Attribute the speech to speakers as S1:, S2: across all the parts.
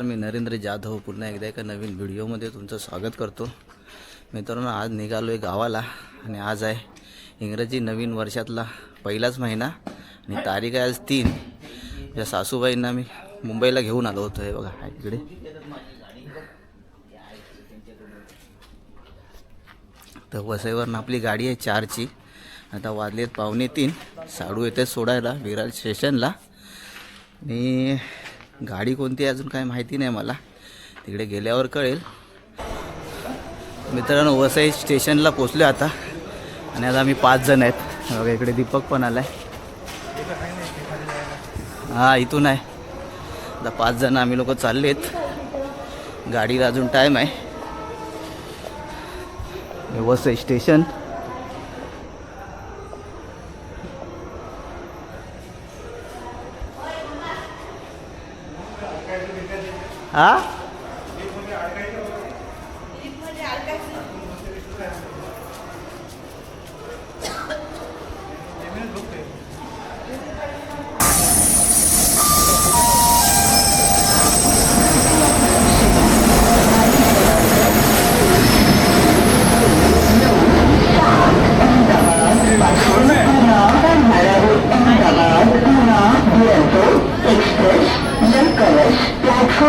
S1: नमस्कार मी नरेंद्र जाधव. पुन्हा एकदा एका नवीन व्हिडिओमध्ये तुमचं स्वागत करतो. मित्रांनो आज निघालो आहे गावाला आणि आज आहे इंग्रजी नवीन वर्षातला पहिलाच महिना आणि तारीख आहे आज तीन. या सासूबाईंना मी मुंबईला घेऊन आलो होतो हे बघा इकडे तर वसईवरनं आपली गाडी आहे चारची. आता वाजलेत पावणे तीन. साडू येते सोडायला विरार स्टेशनला. आणि गाडी कोणती आहे अजून काय माहिती नाही मला. तिकडे गेल्यावर कळेल. मित्रांनो वसई स्टेशनला पोचलो आता. आणि आता आम्ही पाच जण आहेत. बघा इकडे दीपक पण आला आहे हां इथून आहे. आता पाच जण आम्ही लोक चाललेत. गाडीला अजून टाईम आहे. वसई स्टेशन. 啊？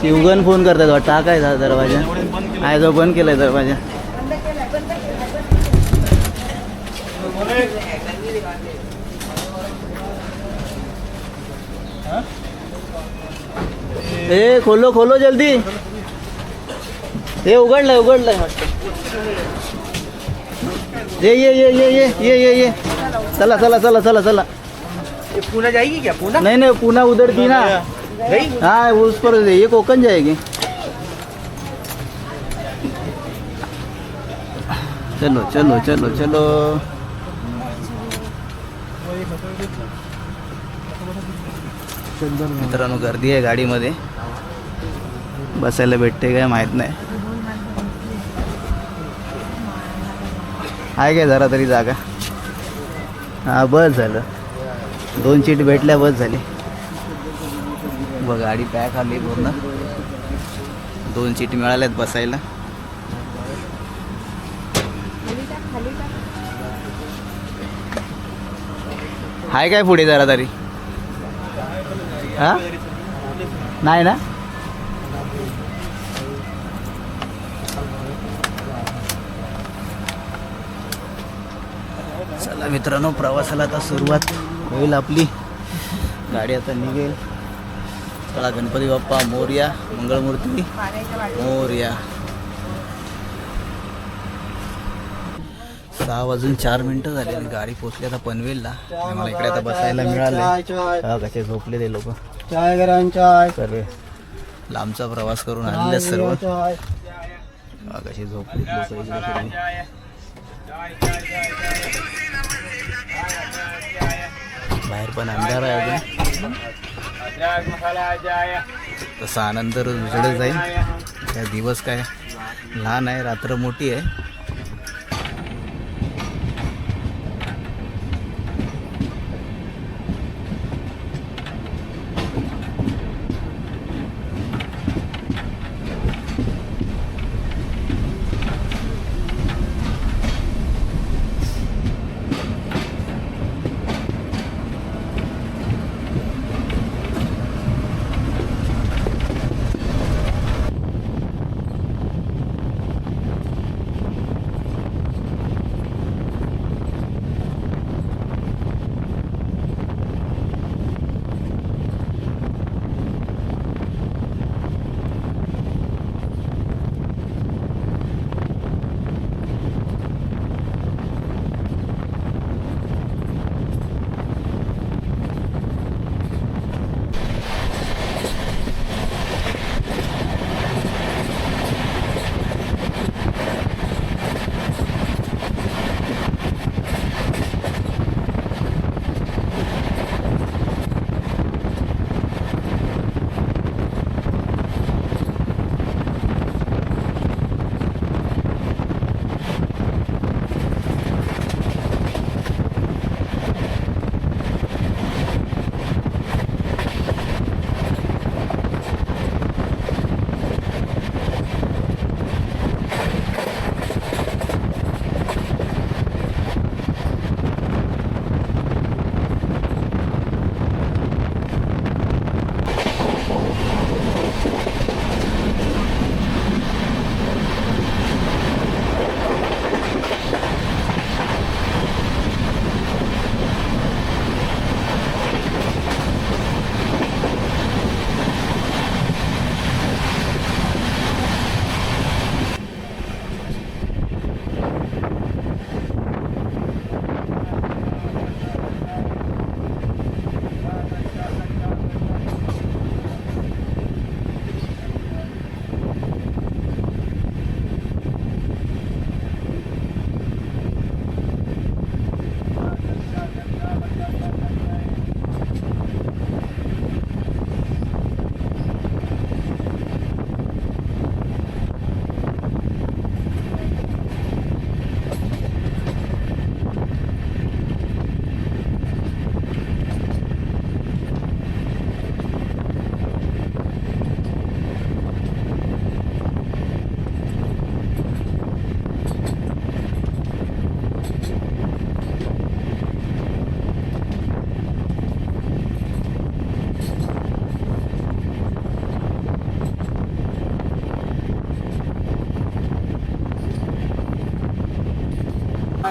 S1: शिवगण फ़ोन करतात वाटतं हा काय दरवाज़ा. आहे जो बंद केलाय दरवाज़ा. ए खोलो खोलो जल्दी. हे उघडलंय उघडलंय. वाटतं ये ये ये ये ये ये ये ये. चला चला चला चला चला.
S2: पूना जाएगी क्या? पूना
S1: नहीं नहीं पूना उधर थी ना
S2: गई
S1: हाँ उस पर ये कोकन जाएगी। चलो चलो चलो चलो। मित्रांनो गर्दी आहे गाडीमध्ये. बसायला भेटते काय माहीत नाही. आहे काय जरा तरी जागा? हा बस झालं. दोन सीट भेटल्या बस झाली. बघ गाडी पॅक आली पूर्ण. दोन सीट मिळाल्यात बसायला. हाय काय पुढे जरा तरी? हा? नाही ना? चला मित्रांनो प्रवासाला आता सुरुवात होईल आपली. गाडी आता निघेल. चला गणपती बाप्पा मोर्या मंगळमूर्ती मोर्या. सहा वाजून चार मिनटं झाली आणि गाडी पोचली आता पनवेलला. मला इकडे आता बसायला मिळालं कसे झोपले ते लोक?
S2: चाय गरम चाय
S1: सर्व लांबचा प्रवास करून आलेले सर्व. कसे झोपले लोक इकडे बाहेर पण अंधार आहे अजून. तसा आनंद उजडत जाईल त्या दिवस काय? लहान आहे रात्र मोठी आहे.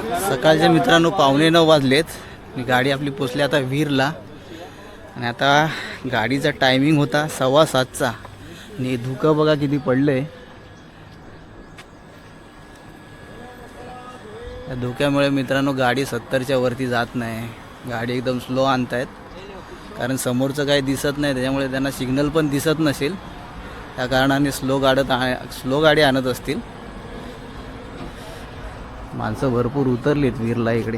S1: सकाळचे मित्रांनो पावणे नऊ वाजलेत. गाडी आपली पोचली आता वीरला. आणि आता गाडीचा टायमिंग होता सव्वा सातचा. आणि धुकं बघा किती पडलं आहे त्या धुक्यामुळे मित्रांनो गाडी सत्तरच्या वरती जात नाही. गाडी एकदम स्लो आणतायत. कारण समोरचं काही दिसत नाही त्याच्यामुळे त्यांना सिग्नल पण दिसत नसेल. त्या कारणाने स्लो गाडत स्लो गाडी आणत असतील. माणसं भरपूर उतरलीत वीरला इकडे.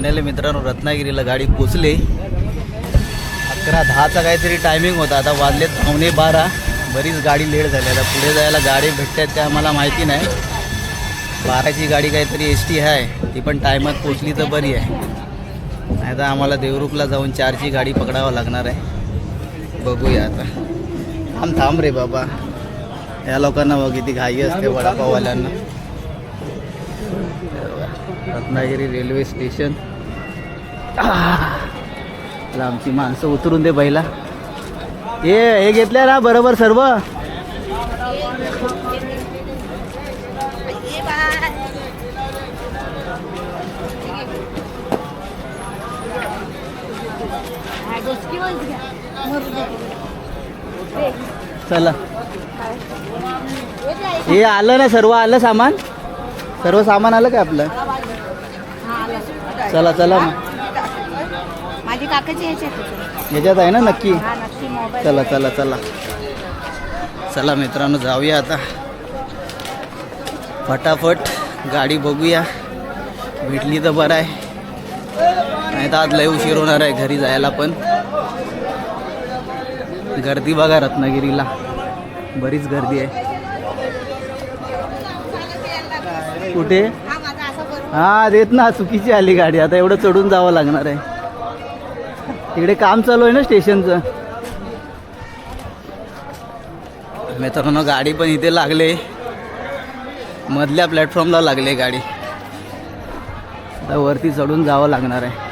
S1: फायनली मित्रांनो रत्नागिरीला गाडी पोचली. अकरा दहाचा काहीतरी टायमिंग होता. आता वाजलेत पावणे बारा. बरीच गाडी लेट झाली. आता पुढे जायला गाडी भेटतात त्या आम्हाला माहिती नाही. बाराची गाडी काहीतरी एस टी आहे ती पण टायमात पोचली तर बरी आहे. नाही तर आम्हाला देवरूपला जाऊन चारची गाडी पकडावं लागणार आहे. बघूया आता. थांब थांब रे बाबा. या लोकांना बघ किती घाई असते वडापाववाल्यांना. Ratnagiri railway station. आह. आमची माणसं उतरून दे पहिला ए हे घेतल्या ना बरोबर सर्व. चला. हे आलं ना सर्व आलं सामान? सर्व सामान आलं का आपलं? चला चला मग.
S3: काकाची ह्याच्यात
S1: याच्यात आहे ना नक्की?
S3: हा नक्की मोबाईल.
S1: चला चला चला. चला मित्रांनो जाऊया आता. फटाफट गाडी बघूया. भेटली तर बरं आहे. नाही तर आज लय उशीर होणार आहे घरी जायला पण. गर्दी बघा रत्नागिरीला. बरीच गर्दी आहे. कुठे?
S3: हा
S1: हा देत ना चुकीची आली गाडी. आता एवढं चढून जावं लागणार आहे. तिकडे काम चालू आहे ना स्टेशनचं. मित्रांनो गाडी पण इथे लागले. मधल्या प्लॅटफॉर्मला लागले गाडी. आता वरती चढून जावं लागणार आहे.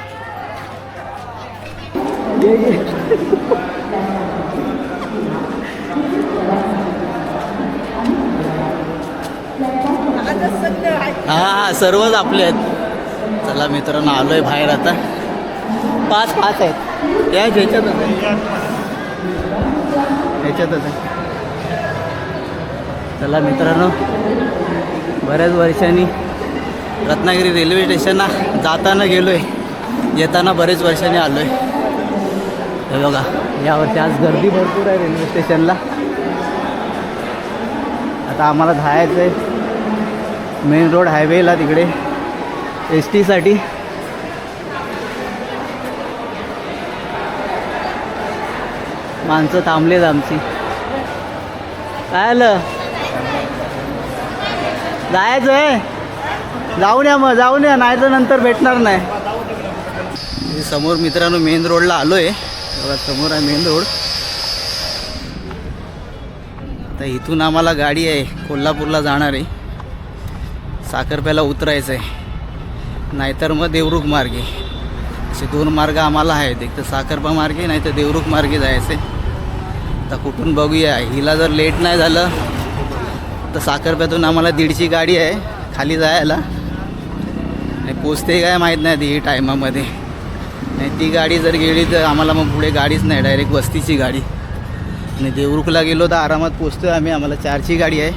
S1: हा सर्वच आपले आहेत. चला मित्रांनो आलोय बाहेर आता. पाच पाच आहेत. या ह्याच्यातच आहे. ह्याच्यातच आहे. चला मित्रांनो बऱ्याच वर्षांनी रत्नागिरी रेल्वे स्टेशनला जाताना गेलो आहे येताना बरेच वर्षांनी आलो आहे हे बघा यावर्षी आज गर्दी भरपूर आहे रेल्वे स्टेशनला आता आम्हाला जायचं आहे. मेन रोड हायवेला तिकडे. एस टीसाठी माणसं थांबलेत आमची. काय आलं? जायचं आहे. जाऊन या मग जाऊन या नाही तर नंतर भेटणार नाही. समोर मित्रांनो मेन रोडला आलो आहे बघा समोर आहे मेन रोड. तर इथून आम्हाला गाडी आहे कोल्हापूरला जाणार आहे. साखरप्याला उतरायचं आहे. नाहीतर मग देवरुख मार्गे. असे दोन मार्ग आम्हाला आहेत. एक तर साखरपा मार्गे नाही तर देवरुख मार्गे जायचं आहे आता कुठून बघूया. हिला जर लेट नाही झालं तर साखरप्यातून आम्हाला दीडची गाडी आहे खाली जायला. आणि पोचते काय माहीत नाही ती टायमामध्ये. नाही ती गाडी जर गेली तर आम्हाला मग पुढे गाडीच नाही डायरेक्ट वस्तीची गाडी. आणि देवरुखला गेलो तर आरामात पोचतो आम्ही. आम्हाला चारची गाडी आहे.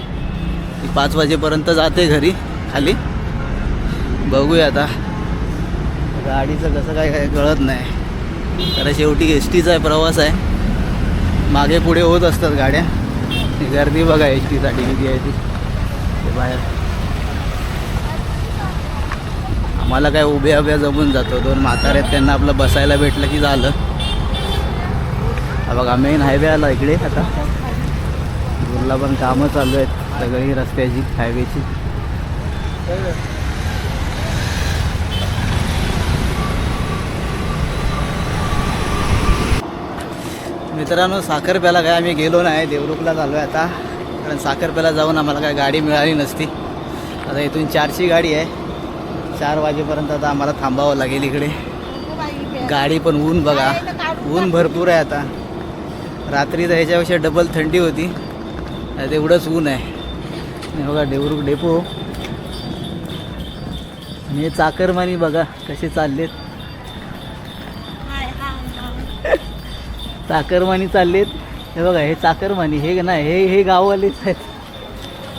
S1: ती पाच वाजेपर्यंत जाते घरी खाली. बघूया आता. गाडीचं कसं काय काय कळत नाही. तर शेवटी एस टीचा प्रवास आहे. मागे पुढे होत असतात गाड्या. गर्दी बघा एस टीसाठी किती आहे ती. बाहेर. आम्हाला काय उभ्या उभ्या जमून जातो. दोन म्हातारे आहेत त्यांना आपलं बसायला भेटलं की झालं. बघा मेन हायवे आला इकडे आता. दूरला पण कामं चालू आहेत सगळी रस्त्याची हायवेची मित्रांनो साखरप्याला काय आम्ही गेलो नाही देवरुखला झालो आहे आता. कारण साखरप्याला जाऊन आम्हाला काय गाडी मिळाली नसती. आता इथून चारची गाडी आहे. चार वाजेपर्यंत आता आम्हाला थांबावं लागेल इकडे. गाडी पण ऊन बघा. ऊन भरपूर आहे आता. रात्री तर ह्याच्यापेक्षा डबल थंडी होती. तेवढंच ऊन आहे. बघा देवरुख डेपो आणि हे चाकरमानी बघा कसे चाललेत. चाकरमानी चाललेत. हे बघा हे चाकरमानी हे ना हे हे गाववालेच आहेत.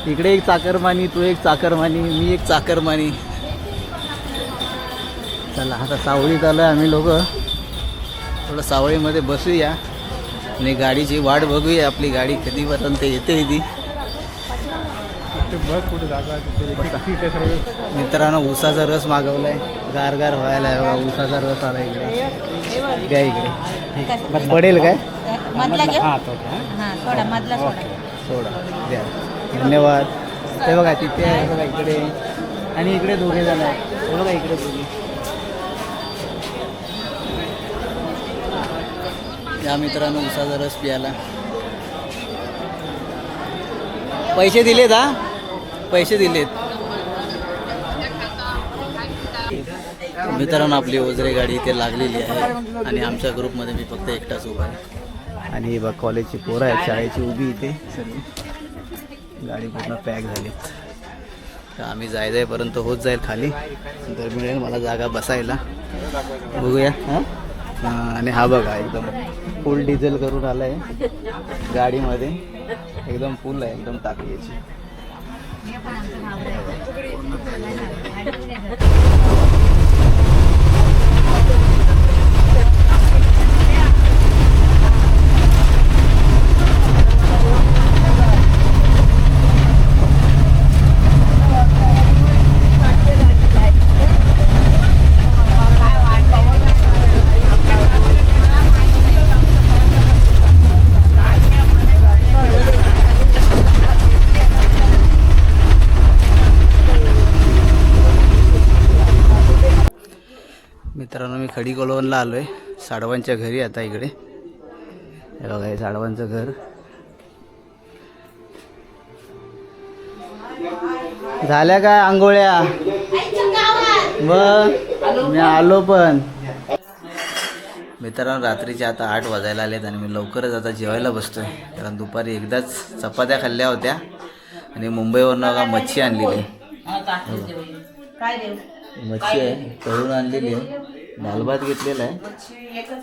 S1: इकडे एक चाकरमानी तो एक चाकरमानी मी एक चाकरमानी. चला आता सावळीत आलं आम्ही लोक. थोडं सावळीमध्ये बसूया. आणि गाडीची वाट बघूया आपली गाडी कधीपर्यंत येते ती. मित्रांनो ऊसाचा रस मागवलाय. गार गार व्हायला आहे बघा ऊसाचा रस आला इकडे. घ्या इकडे. पडेल काय?
S3: हां थोडा मधला थोडा
S1: सोडा. द्या धन्यवाद. ते बघा तिथे आहे बघा इकडे. आणि इकडे दोघे जण आहेत. हे बघा इकडे दोघे. या मित्रांनो उसाचा रस प्यायला. पैसे दिलेत हा? पैसे दिलेत. मित्रांनो आपली ओझरे गाडी इथे लागलेली आहे आणि आमच्या ग्रुपमध्ये मी फक्त एकटाच उभा आहे. आणि हे बघ कॉलेजची पोरं आहेत शाळेची उभी इथे. सर्व गाडी पूर्ण पॅक झाली. तर आम्ही जाय जाईपर्यंत होत जाईल खाली. तर मिळेल मला जागा बसायला. बघूया. हां? हां, आणि हा बघा एकदम फुल डिझेल करून आला आहे गाडीमध्ये. एकदम फुल आहे एकदम टाकी याची मित्रांनो मी खडी कोलवणला आलो आहे साडवांच्या घरी आता इकडे. हे बघा हे साडवांचं घर. झाल्या काय आंघोळ्या? मग? मी आलो पण. मित्रांनो रात्रीचे आता आठ वाजायला आलेत आणि मी लवकरच आता जेवायला बसतोय. कारण दुपारी एकदाच चपात्या खाल्ल्या होत्या. आणि मुंबईवरनं बघा मच्छी आणलेली मच्छी आहे तळून आणलेली आहे. दाल भात घेतलेला आहे.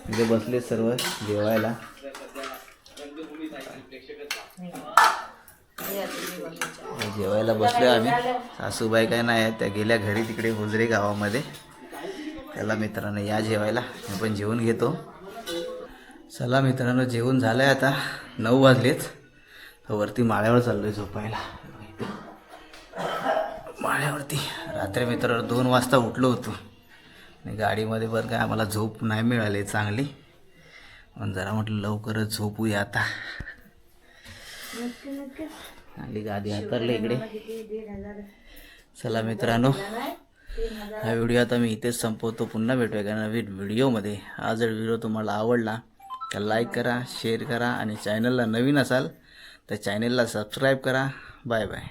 S1: इथे बसले सर्व जेवायला. जेवायला बसलो आम्ही. सासूबाई काय नाही आहेत त्या गेल्या घरी तिकडे हुजरे गावामध्ये. त्याला मित्रांनो या जेवायला. मी पण जेवून घेतो. चला मित्रांनो जेवण झालं आहे आता. नऊ वाजलेत. तर वरती माळ्यावर चाललो आहे झोपायला. माळ्यावरती. रात्री मित्रांनो दोन वाजता उठलो होतो. आणि गाडीमध्ये पण काय आम्हाला झोप नाही मिळाली चांगली. पण जरा म्हटलं लवकरच झोपूया आता. आणि गाडी हातरली इकडे. चला मित्रांनो हा व्हिडिओ आता मी इथेच संपवतो. पुन्हा भेटूया का नवीन व्हिडिओमध्ये. हा जर व्हिडिओ तुम्हाला आवडला तर लाईक करा शेअर करा आणि चॅनलला नवीन असाल तर चॅनलला सबस्क्राईब करा. Bye bye